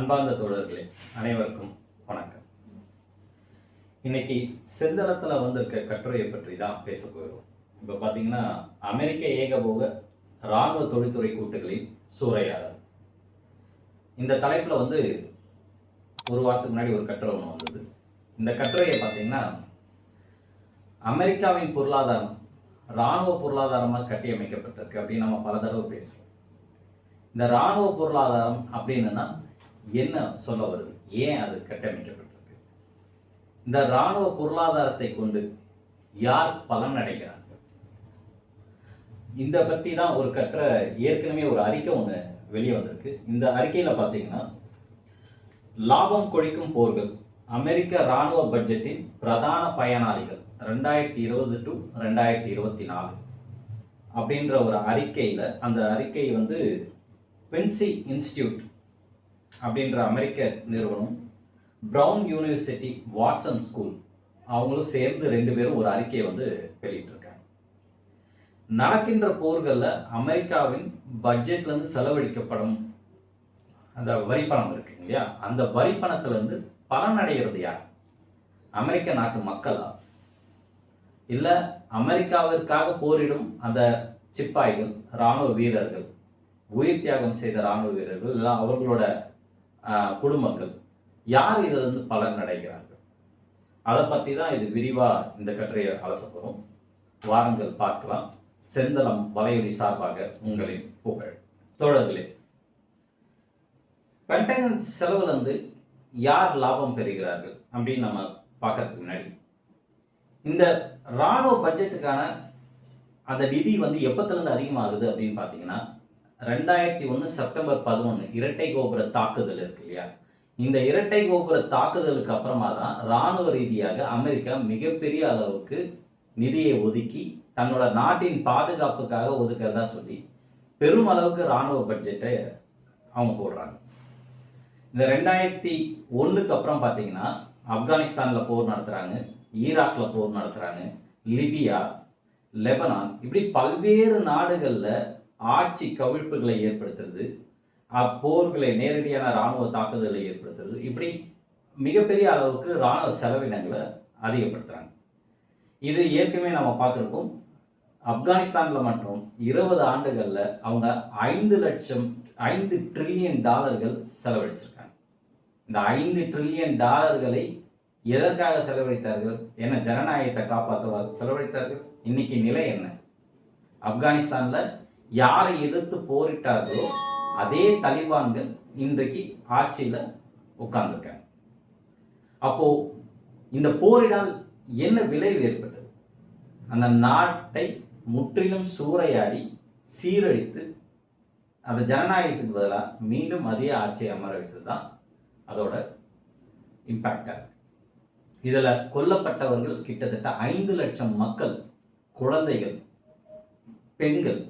அன்பார்ந்த தோழர்களே அனைவருக்கும் வணக்கம். இன்னைக்கு செந்தளத்தில் வந்திருக்க கட்டுரையை பற்றி தான் பேச போகிறோம். இப்போ பார்த்தீங்கன்னா அமெரிக்க ஏகபோக இராணுவ தொழில்துறை கூட்டுகளின் சூறையாடல். இந்த தலைப்பில் வந்து ஒரு வாரத்துக்கு முன்னாடி ஒரு கட்டுரை ஒன்று வந்தது. இந்த கட்டுரையை பார்த்தீங்கன்னா அமெரிக்காவின் பொருளாதாரம் இராணுவ பொருளாதாரமாக கட்டியமைக்கப்பட்டிருக்கு அப்படின்னு நம்ம பல தடவை பேசுகிறோம் இந்த இராணுவ பொருளாதாரம் அப்படின்னா என்ன சொல்ல வருது? ஏன் அது கட்டமைக்கப்பட்டிருக்கு? இந்த இராணுவ பொருளாதாரத்தை கொண்டு யார் பலன் அடைகிறாங்க இந்த பற்றி தான் ஒரு கற்ற ஏற்கனவே ஒரு அறிக்கை ஒன்று வெளியே வந்திருக்கு. இந்த அறிக்கையில் பார்த்தீங்கன்னா லாபம் கொழிக்கும் போர்கள் அமெரிக்க இராணுவ பட்ஜெட்டின் பிரதான பயனாளிகள் ரெண்டாயிரத்தி இருபது டு ரெண்டாயிரத்தி இருபத்தி நாலு அப்படின்ற ஒரு அறிக்கையில் அந்த அறிக்கை வந்து பென்சி இன்ஸ்டியூட் அப்படின்ற அமெரிக்க நிறுவனம் ப்ரவுன் யூனிவர்சிட்டி வாட்சன் ஸ்கூல் அவங்களும் சேர்ந்து ரெண்டு பேரும் ஒரு அறிக்கையை வந்து வெளியிட்டிருக்காங்க. நடக்கின்ற போர்களில் அமெரிக்காவின் பட்ஜெட்லேருந்து செலவழிக்கப்படும் அந்த வரிப்பணம் இருக்கு இல்லையா? அந்த வரிப்பணத்திலேருந்து பலன் அடைகிறது யார்? அமெரிக்க நாட்டு மக்களா? இல்லை அமெரிக்காவிற்காக போரிடும் அந்த சிப்பாய்கள் இராணுவ வீரர்கள் உயிர் தியாகம் செய்த இராணுவ வீரர்கள் இல்லை அவர்களோட குடும்பங்கள். யார் இதில் இருந்து பலன் அடைகிறார்கள் அதை பற்றி தான் இது விரிவாக இந்த கட்டுரையை அலசப்படும் வாரங்கள் பார்க்கலாம். செந்தளம் வலையொலி சார்பாக உங்களின் புகழ். தோழர்களே பென்டகன் செலவுலேருந்து யார் லாபம் பெறுகிறார்கள் அப்படின்னு நம்ம பார்க்கறதுக்கு முன்னாடி இந்த ராணுவ பட்ஜெட்டுக்கான அந்த நிதி வந்து எப்பத்துலேருந்து அதிகமாகுது அப்படின்னு பார்த்தீங்கன்னா ரெண்டாயிரத்தி ஒன்று செப்டம்பர் பதினொன்று இரட்டை கோபுர தாக்குதல் இருக்கு இல்லையா? இந்த இரட்டை கோபுர தாக்குதலுக்கு அப்புறமா தான் ராணுவ ரீதியாக அமெரிக்கா மிகப்பெரிய அளவுக்கு நிதியை ஒதுக்கி தன்னோட நாட்டின் பாதுகாப்புக்காக ஒதுக்கிறதா சொல்லி பெரும் அளவுக்கு ராணுவ பட்ஜெட்டை அவங்க போடுறாங்க. இந்த ரெண்டாயிரத்தி ஒன்றுக்கு அப்புறம் பார்த்தீங்கன்னா ஆப்கானிஸ்தானில் போர் நடத்துகிறாங்க ஈராக்கில் போர் நடத்துகிறாங்க லிபியா லெபனான் இப்படி பல்வேறு நாடுகளில் ஆட்சி கவிழ்ப்புகளை ஏற்படுத்துறது அப்போர்களை நேரடியான இராணுவ தாக்குதலை ஏற்படுத்துறது இப்படி மிகப்பெரிய அளவுக்கு இராணுவ செலவினங்களை அதிகப்படுத்துகிறாங்க இது ஏற்கனவே நம்ம பார்த்துருக்கோம். ஆப்கானிஸ்தானில் மட்டும் இருபது ஆண்டுகளில் அவங்க ஐந்து லட்சம் ஐந்து ட்ரில்லியன் டாலர்கள் செலவழிச்சிருக்காங்க. இந்த ஐந்து ட்ரில்லியன் டாலர்களை எதற்காக செலவழித்தார்கள்? என்ன ஜனநாயகத்தை காப்பாற்ற செலவழித்தார்கள்? இன்னைக்கு நிலை என்ன? ஆப்கானிஸ்தானில் யாரை எதிர்த்து போரிட்டார்களோ அதே தலிபான்கள் இன்றைக்கு ஆட்சியில் உட்கார்ந்துருக்காங்க. அப்போ இந்த போரினால் என்ன விளைவு ஏற்பட்டது? அந்த நாட்டை முற்றிலும் சூறையாடி சீரழித்து அந்த ஜனநாயகத்துக்கு பதிலாக மீண்டும் அதே ஆட்சியை அமர வைத்தது தான் அதோட இம்பேக்டாக இதில் கொல்லப்பட்டவர்கள் கிட்டத்தட்ட ஐந்து லட்சம் மக்கள் குழந்தைகள் பெண்கள்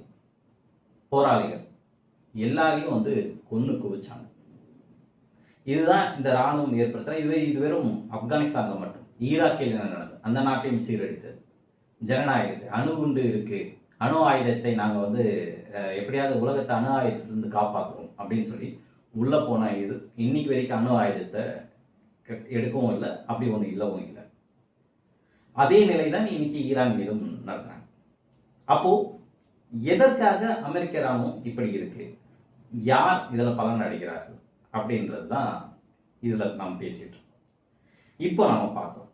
போராளிகள். எல்லாரையும் வந்து கொன்று குவிச்சாங்க. இதுதான் இந்த இராணுவம் ஏற்படுத்துற இது இது வெறும் ஆப்கானிஸ்தானில் மட்டும். ஈராக்கில் என்ன நடந்தது? அந்த நாட்டையும் சீரழித்தது. ஜனநாயகத்தை அணுகுண்டு இருக்குது அணு ஆயுதத்தை நாங்கள் வந்து எப்படியாவது உலகத்தை அணு ஆயுதத்திலிருந்து காப்பாற்றுவோம் அப்படின்னு சொல்லி உள்ளே போன இது இன்னைக்கு வரைக்கும் அணு ஆயுதத்தை எடுக்கவும் இல்லை அப்படி ஒன்று இல்லவும் இல்லை. அதே நிலை தான் இன்னைக்கு ஈரான் மீதும் நடத்துறாங்க. அப்போது எதற்காக அமெரிக்க ராணுவம் இப்படி இருக்கு? யார் இதில் பலன் அடைகிறார்கள்? அப்படின்றது தான் இதில் நாம் பேசிட்டு இருக்கோம். இப்போ நாம் பார்க்கலாம்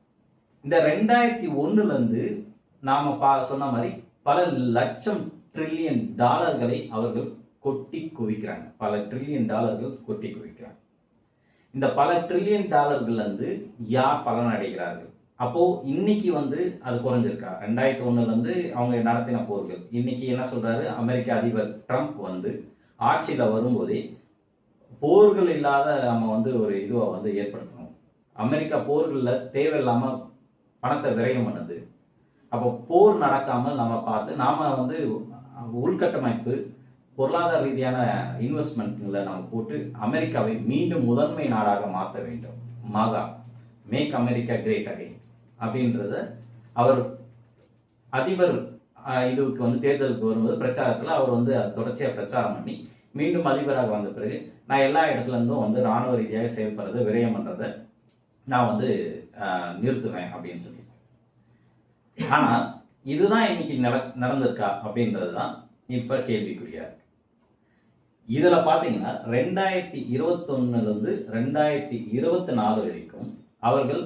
இந்த ரெண்டாயிரத்தி ஒன்றுலேருந்து நாம் பா சொன்ன மாதிரி பல லட்சம் ட்ரில்லியன் டாலர்களை அவர்கள் கொட்டி குவிக்கிறாங்க. பல ட்ரில்லியன் டாலர்கள் கொட்டி குவிக்கிறாங்க. இந்த பல ட்ரில்லியன் டாலர்கள்லேருந்து யார் பலன் அடைகிறார்கள் அப்போது இன்னைக்கு வந்து அது குறைஞ்சிருக்கா? ரெண்டாயிரத்தி ஒன்றுலேருந்து அவங்க நடத்தின போர்கள். இன்னைக்கு என்ன சொல்கிறாரு அமெரிக்க அதிபர் ட்ரம்ப் வந்து ஆட்சியில் வரும்போதே போர்கள் இல்லாத நம்ம வந்து ஒரு இதுவை வந்து ஏற்படுத்தணும். அமெரிக்கா போர்களில் தேவையில்லாமல் பணத்தை விரயம் பண்ணுது. அப்போ போர் நடக்காமல் நம்ம பார்த்து நாம் வந்து உள்கட்டமைப்பு பொருளாதார ரீதியான இன்வெஸ்ட்மெண்ட்களை நம்ம போட்டு அமெரிக்காவை மீண்டும் முதன்மை நாடாக மாற்ற வேண்டும். MAGA make America great again அப்படின்றத அவர் அதிபர் இதுக்கு வந்து தேர்தலுக்கு வரும்போது பிரச்சாரத்தில் அவர் வந்து தொடர்ச்சியாக பிரச்சாரம் பண்ணி மீண்டும் அதிபராக வந்த பிறகு நான் எல்லா இடத்துல இருந்தும் வந்து இராணுவ ரீதியாக செயல்படுறதை விரயம் பண்ணுறதை நான் வந்து நிறுத்துவேன் அப்படின்னு சொல்லி. ஆனால் இதுதான் இன்னைக்கு நட நடந்திருக்கா அப்படின்றது தான் இப்போ கேள்விக்குறியா இருக்கு. இதில் பார்த்தீங்கன்னா ரெண்டாயிரத்தி இருபத்தொன்னுலேருந்து ரெண்டாயிரத்தி இருபத்தி நாலு வரைக்கும் அவர்கள்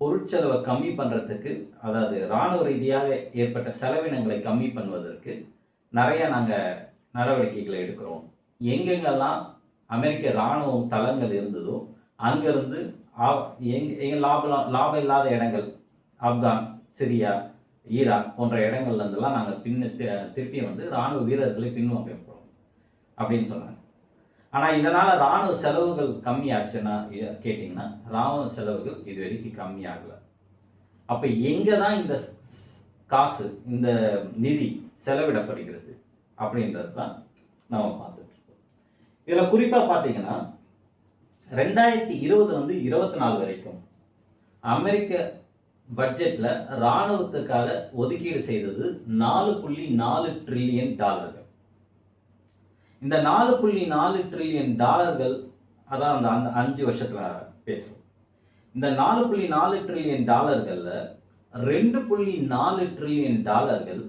பொருட்செலவை கம்மி பண்ணுறதுக்கு அதாவது இராணுவ ரீதியாக ஏற்பட்ட செலவினங்களை கம்மி பண்ணுவதற்கு நிறைய நாங்கள் நடவடிக்கைகளை எடுக்கிறோம். எங்கெங்கெல்லாம் அமெரிக்க இராணுவ தளங்கள் இருந்ததோ அங்கேருந்து எங்க எங்க லாபம் லாபம் இல்லாத இடங்கள் ஆப்கான் சிரியா ஈராக் போன்ற இடங்கள்லேருந்தெல்லாம் நாங்கள் பின்னு தி- திருப்பி வந்து இராணுவ வீரர்களை பின்வாங்க போகிறோம் அப்படின்னு சொன்னாங்க. ஆனால் இதனால் இராணுவ செலவுகள் கம்மியாச்சுன்னா கேட்டிங்கன்னா இராணுவ செலவுகள் இது வரைக்கும் கம்மியாகலை. அப்போ எங்கே தான் இந்த ஸ்- காசு இந்த நிதி செலவிடப்படுகிறது அப்படின்றது தான் நம்ம பார்த்துட்டு இருக்கோம் இதில் குறிப்பாக பார்த்தீங்கன்னா ரெண்டாயிரத்தி இருபதுலேருந்து இருபத்தி நாலு வரைக்கும் அமெரிக்க பட்ஜெட்டில் இராணுவத்துக்காக ஒதுக்கீடு செய்தது நாலு புள்ளி நாலு ட்ரில்லியன் டாலர்கள் இந்த நாலு புள்ளி நாலு ட்ரில்லியன் டாலர்கள் அதான் அந்த அந்த அஞ்சு வருஷத்தில் பேசுவோம் இந்த நாலு புள்ளி நாலு ட்ரில்லியன் டாலர்களில் ரெண்டு புள்ளி நாலு ட்ரில்லியன் டாலர்கள்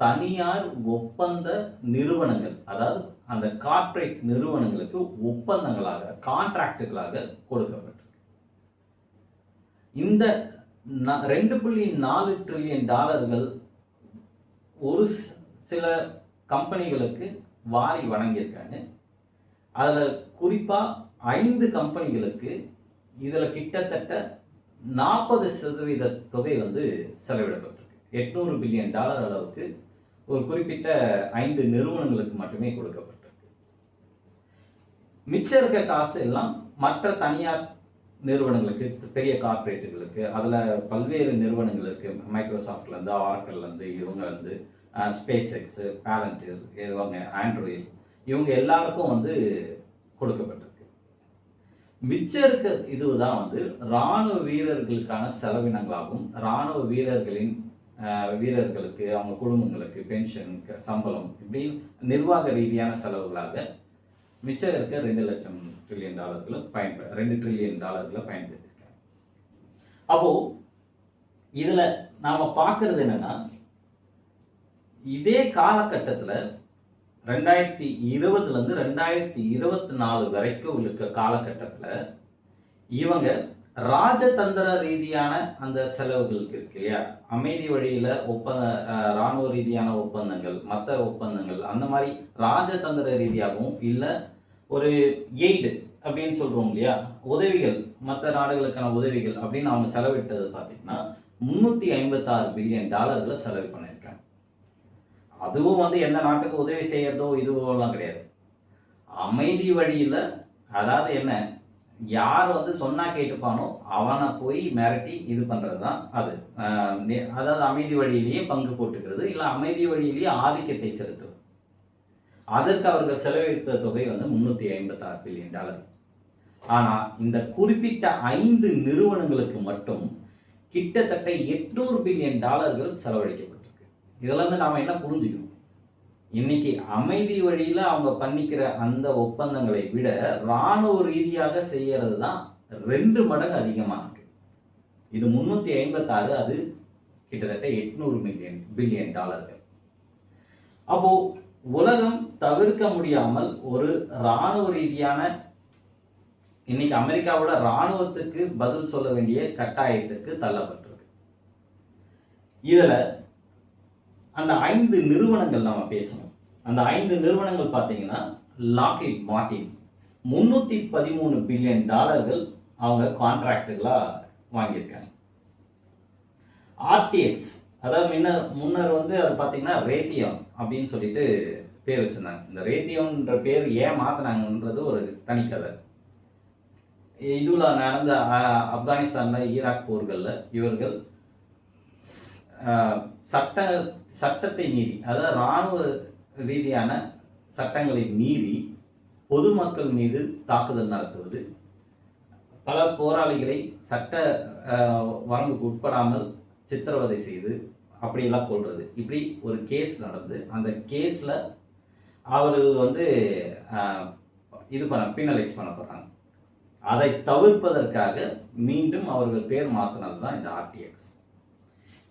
தனியார் ஒப்பந்த நிறுவனங்கள் அதாவது அந்த கார்ப்பரேட் நிறுவனங்களுக்கு ஒப்பந்தங்களாக கான்ட்ராக்டுகளாக கொடுக்கப்பட்டிருக்கு. இந்த ரெண்டு புள்ளி நாலு ட்ரில்லியன் டாலர்கள் ஒரு சில கம்பெனிகளுக்கு வாரி வழங்கியிருக்காங்க. அதில் குறிப்பாக ஐந்து கம்பெனிகளுக்கு இதில் கிட்டத்தட்ட நாற்பது சதவீத தொகை வந்து செலவிடப்பட்டிருக்கு. எட்நூறு பில்லியன் டாலர் அளவுக்கு ஒரு குறிப்பிட்ட ஐந்து நிறுவனங்களுக்கு மட்டுமே கொடுக்கப்பட்டிருக்கு. மிச்சம் இருக்க காசு எல்லாம் மற்ற தனியார் நிறுவனங்களுக்கு பெரிய கார்ப்பரேட்டுகளுக்கு அதில் பல்வேறு நிறுவனங்களுக்கு மைக்ரோசாஃப்ட்லேருந்து ஆர்க்கல்லேருந்து இவங்கலேருந்து ஸ்பேஸ் எக்ஸு பேலண்டில் இவங்க ஆண்ட்ராய்டு இவங்க எல்லாருக்கும் வந்து கொடுக்கப்பட்டிருக்கு. மிச்சம் இருக்க இதுதான் வந்து இராணுவ வீரர்களுக்கான செலவினங்களாகும். இராணுவ வீரர்களின் வீரர்களுக்கு அவங்க குடும்பங்களுக்கு பென்ஷன் சம்பளம் இப்படி நிர்வாக ரீதியான செலவுகளாக மிச்சம் இருக்க ரெண்டு லட்சம் ட்ரில்லியன் டாலர்களும் பயன்ப ரெண்டு ட்ரில்லியன் டாலர்களை பயன்படுத்தியிருக்காங்க அப்போது இதில் நாம் பார்க்கறது என்னென்னா இதே காலகட்டத்தில் ரெண்டாயிரத்தி இருபதுலேருந்து ரெண்டாயிரத்தி இருபத்தி நாலு வரைக்கும் இருக்க காலகட்டத்தில் இவங்க ராஜதந்திர ரீதியான அந்த செலவுகளுக்கு இருக்கு இல்லையா? அமைதி வழியில் ஒப்பந்த இராணுவ ராணுவ ரீதியான ஒப்பந்தங்கள் மற்ற ஒப்பந்தங்கள் அந்த மாதிரி ராஜதந்திர ரீதியாகவும் இல்லை ஒரு எய்டு அப்படின்னு சொல்கிறோம் இல்லையா? உதவிகள் மற்ற நாடுகளுக்கான உதவிகள் அப்படின்னு அவங்க செலவிட்டது பார்த்தீங்கன்னா முந்நூற்றி ஐம்பத்தாறு பில்லியன் டாலர்களை செலவு பண்ணியிருக்காங்க அதுவும் வந்து எந்த நாட்டுக்கு உதவி செய்யறதோ இதுவோலாம் கிடையாது. அமைதி வழியில் அதாவது என்ன யார் வந்து சொன்னா கேட்டுப்பானோ அவனை போய் மிரட்டி இது பண்ணுறது தான் அது நே- அதாவது அமைதி வழியிலேயே பங்கு போட்டுக்கிறது இல்லை அமைதி வழியிலேயே ஆதிக்கத்தை செலுத்தும் அதற்கு அவர்கள் செலவழித்த தொகை வந்து முந்நூற்றி ஐம்பத்தாறு பில்லியன் டாலர். ஆனால் இந்த குறிப்பிட்ட ஐந்து நிறுவனங்களுக்கு மட்டும் கிட்டத்தட்ட எட்நூறு பில்லியன் டாலர்கள் செலவழிக்கப்படும் இதெல்லாம் வந்து நாம் என்ன புரிஞ்சுக்கணும்? இன்னைக்கு அமைதி வழியில் அவங்க பண்ணிக்கிற அந்த ஒப்பந்தங்களை விட இராணுவ ரீதியாக செய்யறது தான் ரெண்டு மடங்கு அதிகமாக இருக்கு. இது முந்நூற்றி ஐம்பத்தாறு அது கிட்டத்தட்ட எட்நூறு மில்லியன் பில்லியன் டாலர்கள். அப்போ உலகம் தவிர்க்க முடியாமல் ஒரு இராணுவ ரீதியான இன்னைக்கு அமெரிக்காவோட இராணுவத்துக்கு பதில் சொல்ல வேண்டிய கட்டாயத்துக்கு தள்ளப்பட்டிருக்கு. இதில் அந்த ஐந்து நிறுவனங்கள் நம்ம பேசணும். அந்த ஐந்து நிறுவனங்கள் பார்த்தீங்கன்னா லாக்கிட் மார்டின் முந்நூற்றி பதிமூணு பில்லியன் டாலர்கள் அவங்க கான்ட்ராக்டுகளாக வாங்கியிருக்காங்க. ஆர்டிஎக்ஸ் அதாவது முன்னர் முன்னர் வந்து அது பார்த்தீங்கன்னா ரேத்தியம் அப்படின்னு சொல்லிட்டு பேர் வச்சிருந்தாங்க. இந்த ரேத்தியம்ன்ற பேர் ஏன் மாற்றினாங்கன்றது ஒரு தனிக்கதை இதுல நடந்த ஆப்கானிஸ்தானில் ஈராக் போர்களில் இவர்கள் சட்ட சட்டத்தை மீறி அதாவது இராணுவ ரீதியான சட்டங்களை மீறி பொதுமக்கள் மீது தாக்குதல் நடத்துவது பல போராளிகளை சட்ட வரம்புக்கு உட்படாமல் சித்திரவதை செய்து அப்படியெல்லாம் கொள்வது இப்படி ஒரு கேஸ் நடந்து அந்த கேஸில் அவர்கள் வந்து இது பண்ண பினலைஸ் பண்ண போகிறாங்க அதை தவிர்ப்பதற்காக மீண்டும் அவர்கள் பேர் மாற்றினது தான் இந்த ஆர்டிஎக்ஸ்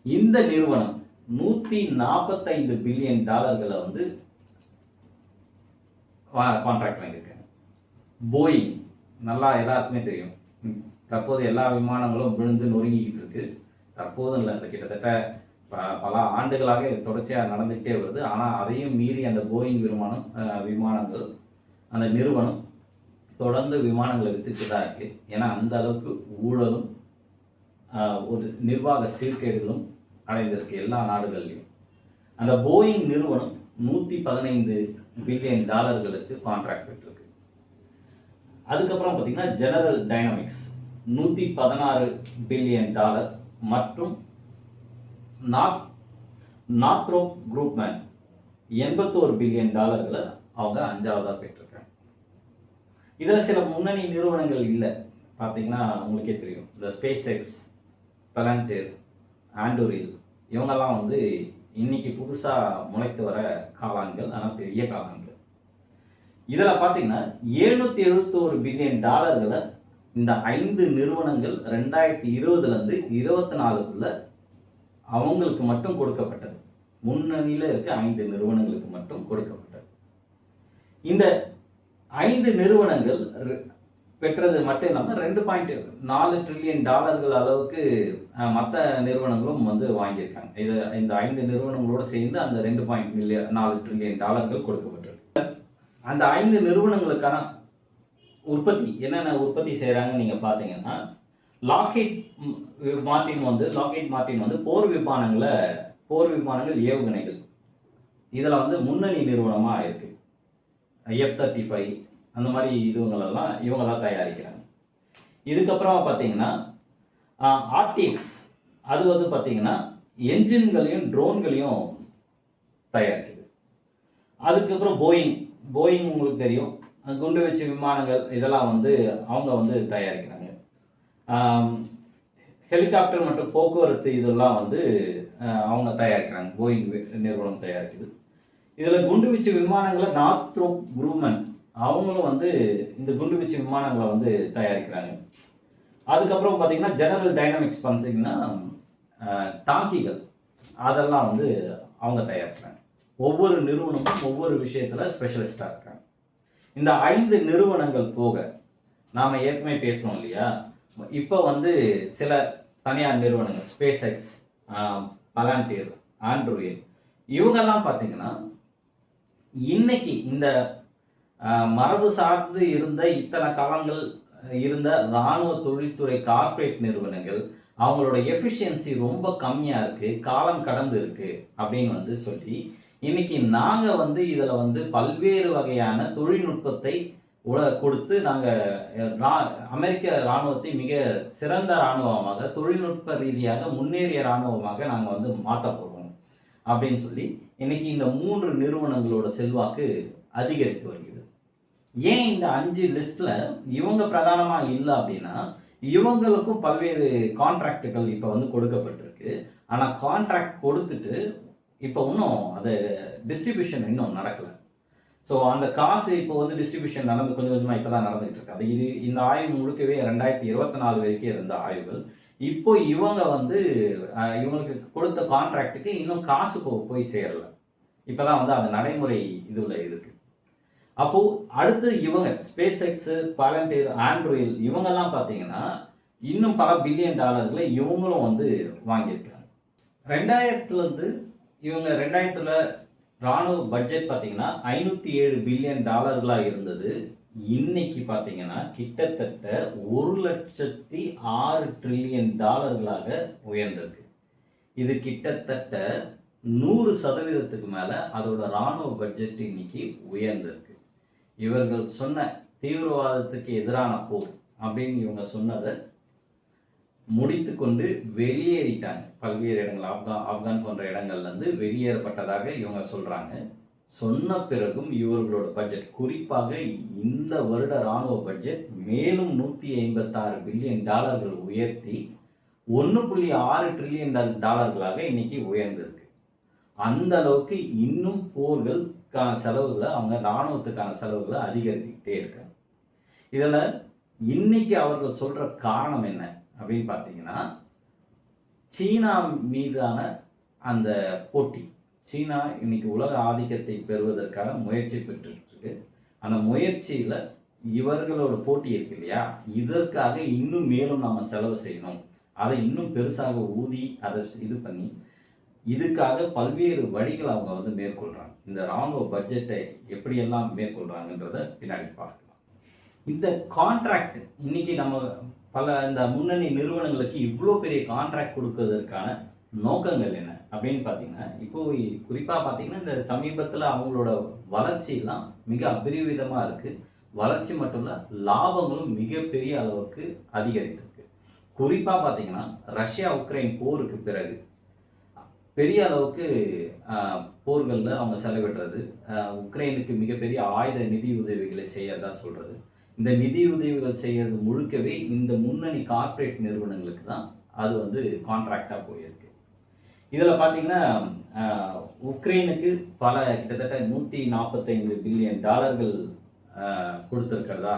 இந்த நிறுவனம் நூற்றி நாற்பத்தைந்து பில்லியன் டாலர்களை வந்து கான்ட்ராக்ட் வாங்கியிருக்காங்க போயிங் நல்லா எல்லாருக்குமே தெரியும். தற்போது எல்லா விமானங்களும் விழுந்து நொறுங்கிக்கிட்டு இருக்கு. தற்போதும் இல்லை அது கிட்டத்தட்ட ப- பல ஆண்டுகளாக தொடர்ச்சியாக நடந்துக்கிட்டே வருது. ஆனால் அதையும் மீறி அந்த போயிங் விமானம் விமானங்கள் அந்த நிறுவனம் தொடர்ந்து விமானங்களை வித்துட்டு தான் இருக்குது ஏன்னா அந்த அளவுக்கு ஊழலும் ஒரு நிர்வாக சீர்கேடுகளும் அடைந்திருக்கு எல்லா நாடுகள்லையும். அந்த போயிங் நிறுவனம் நூற்றி பதினைந்து பில்லியன் டாலர்களுக்கு கான்ட்ராக்ட் பெற்றிருக்கு அதுக்கப்புறம் பார்த்தீங்கன்னா ஜெனரல் டைனமிக்ஸ் நூற்றி பதினாறு பில்லியன் டாலர் மற்றும் நார்த் நார்த்ரோப் குரூப்மேன் எண்பத்தோரு பில்லியன் டாலர்களை அவங்க அஞ்சாவதாக பெற்றிருக்காங்க. இதில் சில முன்னணி நிறுவனங்கள் இல்லை. பார்த்தீங்கன்னா உங்களுக்கே தெரியும். இந்த ஸ்பேஸ் எக்ஸ் பெலண்டர் ஆண்டூரில் இவங்கெல்லாம் வந்து இன்னைக்கு புதுசாக முளைத்து வர காளான்கள் ஆனால் பெரிய காளான்கள். இதில் பார்த்தீங்கன்னா எழுநூற்றி எழுபத்தோரு பில்லியன் டாலர்களை இந்த ஐந்து நிறுவனங்கள் ரெண்டாயிரத்தி இருபதுலேருந்து இருபத்தி நாலுக்குள்ள அவங்களுக்கு மட்டும் கொடுக்கப்பட்டது. முன்னணியில் இருக்க ஐந்து நிறுவனங்களுக்கு மட்டும் கொடுக்கப்பட்டது. இந்த ஐந்து நிறுவனங்கள் பெற்றது மட்டும் இல்லாமல் ரெண்டு பாயிண்ட் நாலு ட்ரில்லியன் டாலர்கள் அளவுக்கு மற்ற நிறுவனங்களும் வந்து வாங்கியிருக்காங்க. இது இந்த ஐந்து நிறுவனங்களோடு சேர்ந்து அந்த ரெண்டு பாயிண்ட் மில்லியன் நாலு ட்ரில்லியன் டாலர்கள் கொடுக்கப்பட்டிருக்கு. அந்த ஐந்து நிறுவனங்களுக்கான உற்பத்தி என்னென்ன உற்பத்தி செய்கிறாங்கன்னு நீங்கள் பார்த்தீங்கன்னா லாக்கெட் மார்டின் வந்து லாக்கெட் மார்டின் வந்து போர் விமானங்களை போர் விமானங்கள் ஏவுகணைகள். இதில் வந்து முன்னணி நிறுவனமாக இருக்குது எஃப் தேர்ட்டி ஃபைவ் அந்த மாதிரி இதுவங்களெல்லாம் இவங்களாம் தயாரிக்கிறாங்க. இதுக்கப்புறமா பார்த்தீங்கன்னா ஆர்டிஎக்ஸ் அது வந்து பார்த்தீங்கன்னா என்ஜின்களையும் ட்ரோன்களையும் தயாரிக்குது. அதுக்கப்புறம் போயிங் போயிங் உங்களுக்கு தெரியும். குண்டு வச்சு விமானங்கள் இதெல்லாம் வந்து அவங்க வந்து தயாரிக்கிறாங்க. ஹெலிகாப்டர் மற்றும் போக்குவரத்து இதெல்லாம் வந்து அவங்க தயாரிக்கிறாங்க. போயிங் நிறுவனம் தயாரிக்குது. இதில் குண்டு வீச்சு விமானங்களை நார்த்ரோப் குரூமன் அவங்களும் வந்து இந்த குண்டுவீச்சு விமானங்களை வந்து தயாரிக்கிறாங்க. அதுக்கப்புறம் பார்த்தீங்கன்னா ஜெனரல் டைனமிக்ஸ் பார்த்தீங்கன்னா டாங்கிகள் அதெல்லாம் வந்து அவங்க தயாரிக்கிறாங்க. ஒவ்வொரு நிறுவனமும் ஒவ்வொரு விஷயத்தில் ஸ்பெஷலிஸ்டாக இருக்காங்க. இந்த ஐந்து நிறுவனங்கள் போக நாம் ஏற்கனவே பேசணும் இல்லையா? இப்போ வந்து சில தனியார் நிறுவனங்கள் ஸ்பேஸ் எக்ஸ் பலான்டியர் ஆண்ட்ரோயிட் இவங்கெல்லாம் பார்த்தீங்கன்னா இன்னைக்கு இந்த மரபு சார்ந்து இருந்த இத்தனை காலங்கள் இருந்த இராணுவ தொழில்துறை கார்ப்பரேட் நிறுவனங்கள் அவங்களோட எஃபிஷியன்சி ரொம்ப கம்மியாக இருக்குது காலம் கடந்து இருக்குது அப்படின்னு வந்து சொல்லி இன்னைக்கு நாங்கள் வந்து இதில் வந்து பல்வேறு வகையான தொழில்நுட்பத்தை உல- கொடுத்து நாங்கள் அமெரிக்க இராணுவத்தை மிக சிறந்த இராணுவமாக தொழில்நுட்ப ரீதியாக முன்னேறிய இராணுவமாக நாங்கள் வந்து மாற்ற போகிறோம் அப்படின்னு சொல்லி இன்னைக்கு இந்த மூன்று நிறுவனங்களோட செல்வாக்கு அதிகரித்து வருகிறது. ஏன் இந்த அஞ்சு லிஸ்ட்ல இவங்க பிரதானமாக இல்லை அப்படின்னா இவங்களுக்கும் பல்வேறு கான்ட்ராக்டுகள் இப்போ வந்து கொடுக்கப்பட்டிருக்கு. ஆனால் கான்ட்ராக்ட் கொடுத்துட்டு இப்போ இன்னும் அது டிஸ்ட்ரிபியூஷன் இன்னும் நடக்கலை. ஸோ அந்த காசு இப்போ வந்து டிஸ்ட்ரிபியூஷன் நடந்து கொஞ்சம் கொஞ்சமாக இப்போ தான் நடந்துகிட்டு இருக்கு. அது இது இந்த ஆய்வு முழுக்கவே ரெண்டாயிரத்தி இருபத்தி நாலு வரைக்கும் இருந்த ஆய்வுகள். இப்போ இவங்க வந்து இவங்களுக்கு கொடுத்த கான்ட்ராக்டுக்கு இன்னும் காசு போ போய் சேரல. இப்போ தான் வந்து அந்த நடைமுறை இதுல இருக்கு. அப்போ அடுத்து இவங்க ஸ்பேஸ் எக்ஸ் பாலண்டியர் ஆண்ட்ராய்டு இவங்கெல்லாம் பார்த்தீங்கன்னா இன்னும் பல பில்லியன் டாலர்களை இவங்களும் வந்து வாங்கியிருக்காங்க. ரெண்டாயிரத்துலேருந்து இவங்க ரெண்டாயிரத்துல ராணுவ பட்ஜெட் பார்த்தீங்கன்னா ஐநூற்றி ஏழு பில்லியன் டாலர்களாக இருந்தது. இன்னைக்கு பார்த்தீங்கன்னா கிட்டத்தட்ட ஒரு லட்சத்தி ஆறு ட்ரில்லியன் டாலர்களாக உயர்ந்திருக்கு. இது கிட்டத்தட்ட நூறு சதவீதத்துக்கு மேலே அதோட ராணுவ பட்ஜெட் இன்னைக்கு உயர்ந்திருக்கு. இவர்கள் சொன்ன தீவிரவாதத்துக்கு எதிரான போர் அப்படின்னு இவங்க சொன்னதை முடித்துக்கொண்டு வெளியேறிட்டாங்க. பல்வேறு இடங்கள் ஆப்கான் ஆப்கான் போன்ற இடங்கள்லேருந்து வெளியேறப்பட்டதாக இவங்க சொல்கிறாங்க சொன்ன பிறகும் இவர்களோட பட்ஜெட் குறிப்பாக இந்த வருட ராணுவ பட்ஜெட் மேலும் நூற்றி ஐம்பத்தாறு பில்லியன் டாலர்கள் உயர்த்தி ஒன்று புள்ளி ஆறு ட்ரில்லியன் டாலர்களாக இன்னைக்கு உயர்ந்திருக்கு. அந்த அளவுக்கு இன்னும் போர்களுக்கான செலவுகளை அவங்க இராணுவத்துக்கான செலவுகளை அதிகரித்துக்கிட்டே இருக்காங்க. இதில் இன்னைக்கு அவர்கள் சொல்கிற காரணம் என்ன அப்படின்னு பார்த்தீங்கன்னா சீனா மீதான அந்த போட்டி சீனா இன்னைக்கு உலக ஆதிக்கத்தை பெறுவதற்கான முயற்சி பெற்றுட்டு அந்த முயற்சியில் இவர்களோட போட்டி இருக்கு இல்லையா? இதற்காக இன்னும் மேலும் நாம் செலவு செய்யணும். அதை இன்னும் பெருசாக ஊதி அதை இது பண்ணி இதுக்காக பல்வேறு வழிகள் அவங்க வந்து மேற்கொள்கிறாங்க இந்த இராணுவ பட்ஜெட்டை எப்படியெல்லாம் மேற்கொள்கிறாங்கன்றத பின்னாடி பார்க்கலாம். இந்த கான்ட்ராக்ட் இன்னைக்கு நம்ம பல இந்த முன்னணி நிறுவனங்களுக்கு இவ்வளோ பெரிய கான்ட்ராக்ட் கொடுக்கறதற்கான நோக்கங்கள் என்ன? அப்படின்னு பார்த்தீங்கன்னா இப்போ குறிப்பாக பார்த்தீங்கன்னா இந்த சமீபத்தில் அவங்களோட வளர்ச்சியெல்லாம் மிக அபரிவிதமாக இருக்குது வளர்ச்சி மட்டும் இல்லை லாபங்களும் மிகப்பெரிய அளவுக்கு அதிகரித்திருக்கு. குறிப்பாக பார்த்தீங்கன்னா ரஷ்யா உக்ரைன் போருக்கு பிறகு பெரிய அளவுக்கு போர்களில் அவங்க செலவிடுறது. உக்ரைனுக்கு மிகப்பெரிய ஆயுத நிதி உதவிகளை செய்யறதா சொல்கிறது இந்த நிதி உதவிகள் செய்கிறது முழுக்கவே இந்த முன்னணி கார்ப்பரேட் நிறுவனங்களுக்கு தான் அது வந்து கான்ட்ராக்டாக போயிருக்கு. இதில் பார்த்தீங்கன்னா உக்ரைனுக்கு பல கிட்டத்தட்ட நூற்றி நாற்பத்தைந்து பில்லியன் டாலர்கள் கொடுத்துருக்கிறதா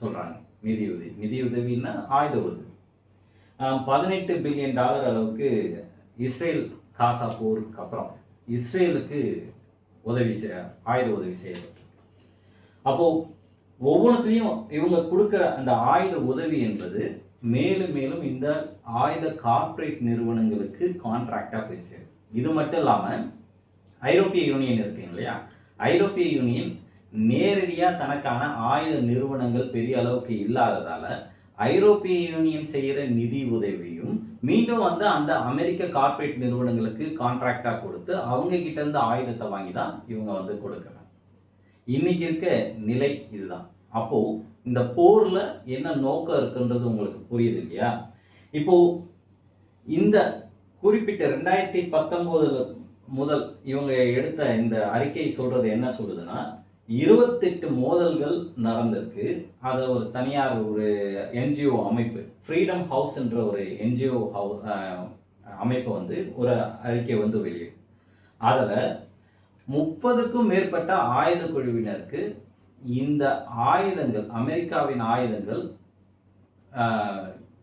சொல்கிறாங்க நிதி உதவி. நிதி உதவின்னா ஆயுத உதவி. பதினெட்டு பில்லியன் டாலர் அளவுக்கு இஸ்ரேல் காசா போருக்கு அப்புறம் இஸ்ரேலுக்கு உதவி செய்ய ஆயுத உதவி செய்யறது. அப்போது ஒவ்வொன்றுத்தையும் இவங்க கொடுக்குற அந்த ஆயுத உதவி என்பது மேலும் மேலும் இந்த ஆயுத கார்ப்பரேட் நிறுவனங்களுக்கு கான்ட்ராக்டாக போய் சேரும். இது மட்டும் இல்லாமல் ஐரோப்பிய யூனியன் இருக்குங்க இல்லையா? ஐரோப்பிய யூனியன் நேரடியாக தனக்கான ஆயுத நிறுவனங்கள் பெரிய அளவுக்கு இல்லாததால் ஐரோப்பிய யூனியன் செய்கிற நிதி உதவியும் மீண்டும் வந்து அந்த அமெரிக்க கார்ப்பரேட் நிறுவனங்களுக்கு கான்ட்ராக்டாக கொடுத்து அவங்க கிட்ட இருந்து ஆயுதத்தை வாங்கி தான் இவங்க வந்து கொடுக்குறாங்க. இன்னைக்கு இருக்க நிலை இதுதான். அப்போ இந்த போர்ல என்ன நோக்கம் இருக்குன்றது உங்களுக்கு புரியுது இல்லையா? இப்போ இந்த குறிப்பிட்ட ரெண்டாயிரத்தி பத்தொன்பதுல முதல் இவங்க எடுத்த இந்த அறிக்கை சொல்றது என்ன சொல்லுதுன்னா இருபத்தெட்டு மோதல்கள் நடந்திருக்கு. அதை ஒரு தனியார் ஒரு என்ஜிஓ அமைப்பு ஃப்ரீடம் ஹவுஸ்ன்ற ஒரு என்ஜிஓ ஹவு அமைப்பு வந்து ஒரு அறிக்கை வந்து வெளியிடும் அதில் முப்பதுக்கும் மேற்பட்ட ஆயுத குழுவினருக்கு இந்த ஆயுதங்கள் அமெரிக்காவின் ஆயுதங்கள்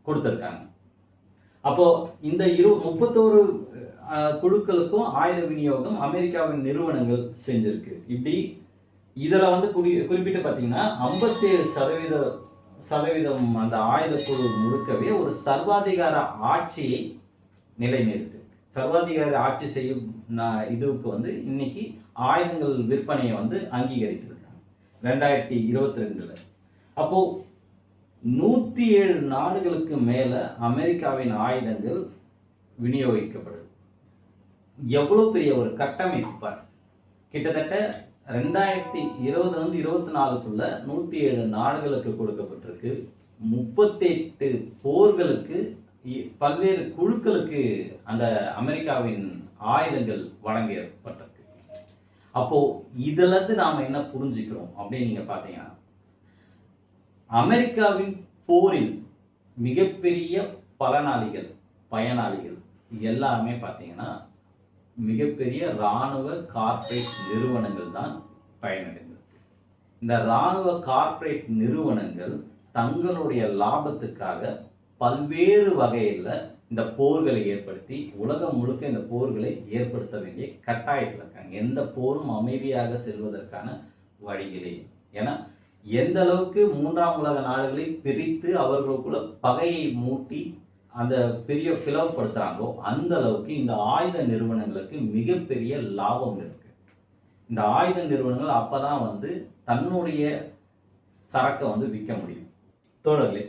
கொடுத்துருக்காங்க. அப்போ இந்த இரு முப்பத்தோரு குழுக்களுக்கும் ஆயுத விநியோகம் அமெரிக்காவின் நிறுவனங்கள் செஞ்சிருக்கு. இப்படி இதில் வந்து குறி குறிப்பிட்டு பார்த்தீங்கன்னா ஐம்பத்தேழு சதவீத சதவீதம் அந்த ஆயுதக்குழு முழுக்கவே ஒரு சர்வாதிகார ஆட்சியை நிலைநிறுத்து. சர்வாதிகார ஆட்சி செய்யும் இதுவுக்கு வந்து இன்னைக்கு ஆயுதங்கள் விற்பனையை வந்து அங்கீகரித்திருக்காங்க. ரெண்டாயிரத்தி இருபத்தி ரெண்டில் அப்போது நூற்றி ஏழு நாடுகளுக்கு மேலே அமெரிக்காவின் ஆயுதங்கள் விநியோகிக்கப்படுது. எவ்வளோ பெரிய ஒரு கட்டமைப்பு கிட்டத்தட்ட ரெண்டாயிரத்தி இருபதுலேருந்து இருபத்தி நாலுக்குள்ள நூற்றி ஏழு நாடுகளுக்கு கொடுக்கப்பட்டிருக்கு. முப்பத்தெட்டு போர்களுக்கு இ- பல்வேறு குழுக்களுக்கு அந்த அமெரிக்காவின் ஆயுதங்கள் வழங்கப்பட்டிருக்கு. அப்போ இதுலேருந்து நாம் என்ன புரிஞ்சுக்கிறோம் அப்படின்னு நீங்கள் பார்த்தீங்கன்னா அமெரிக்காவின் போரில் மிகப்பெரிய பலனாளிகள் பயனாளிகள் எல்லாமே பார்த்தீங்கன்னா மிகப்பெரிய இராணுவ கார்ப்பரேட் நிறுவனங்கள் தான் பயனடைந்திருக்கு இந்த இராணுவ கார்ப்பரேட் நிறுவனங்கள் தங்களுடைய லாபத்துக்காக பல்வேறு வகையில் இந்த போர்களை ஏற்படுத்தி உலகம் முழுக்க இந்த போர்களை ஏற்படுத்த வேண்டிய கட்டாயத்தில் இருக்காங்க. எந்த போரும் அமைதியாக செல்வதற்கான வழிகளே ஏன்னா எந்த அளவுக்கு மூன்றாம் உலக நாடுகளை பிரித்து அவர்களுக்குள்ள பகையை மூட்டி அந்த பெரிய பிளவுப்படுத்துகிறாங்களோ அந்த அளவுக்கு இந்த ஆயுத நிறுவனங்களுக்கு மிகப்பெரிய லாபம் இருக்கு. இந்த ஆயுத நிறுவனங்கள் அப்போ தான் வந்து தன்னுடைய சரக்கை வந்து விற்க முடியும். தொடர்களே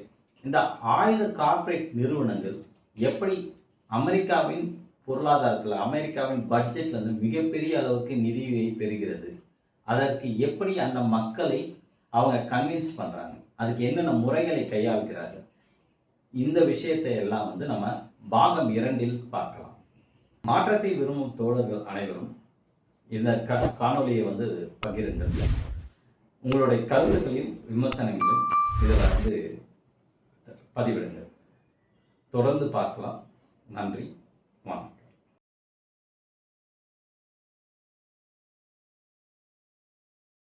இந்த ஆயுத கார்ப்பரேட் நிறுவனங்கள் எப்படி அமெரிக்காவின் பொருளாதாரத்தில் அமெரிக்காவின் பட்ஜெட்ல இருந்து மிகப்பெரிய அளவுக்கு நிதியை பெறுகிறது? அதற்கு எப்படி அந்த மக்களை அவங்க கன்வின்ஸ் பண்ணுறாங்க அதுக்கு என்னென்ன முறைகளை கையாளுகிறார்கள்? இந்த விஷயத்தை எல்லாம் வந்து நம்ம பாகம் இரண்டில் பார்க்கலாம். மாற்றத்தை விரும்பும் தோழர்கள் அனைவரும் இந்த க காணொலியை வந்து பகிருங்கள். உங்களுடைய கருத்துக்களையும் விமர்சனங்களையும் இதில் வந்து பதிவிடுங்கள். தொடர்ந்து பார்க்கலாம். நன்றி. வணக்கம்.